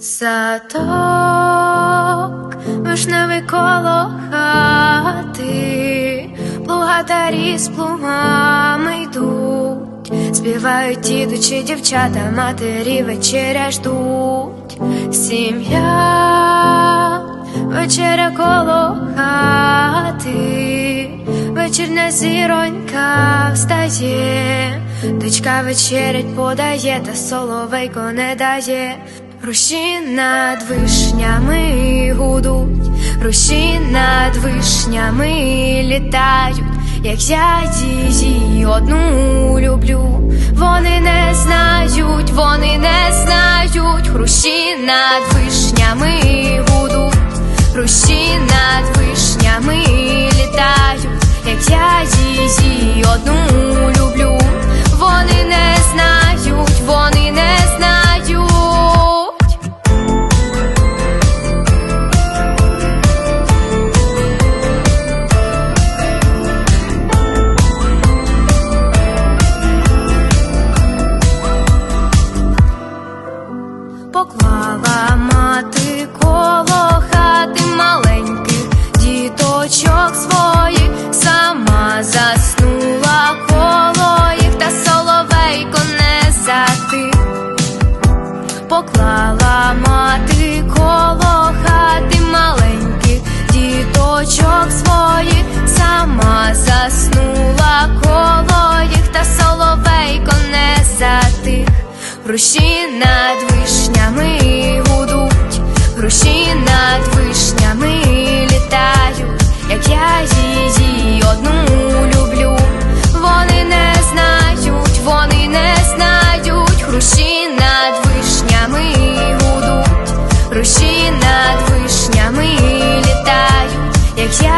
Садок, вишневий коло хати, плугатарі з плугами йдуть, співають дідучі дівчата, матері вечеря ждуть, сім'я, вечеря коло хати, вечірня зіронька встає, дочка вечерять подає, та соловейко не дає. Руші над вишнями гудуть, руші над вишнями літають, як я її одну люблю. Вони не знають, вони не знають, хрущі над вишнями гудуть, хрущі над вишнями літають, як я її одну Поклала мати коло хати маленьких діточок своїх, сама заснула коло їх, та соловейко не затих. Поклала мати коло хати маленьких діточок своїх, сама заснула коло їх, та соловейко не затих. Груші Дощі над вишнями літаю, як я.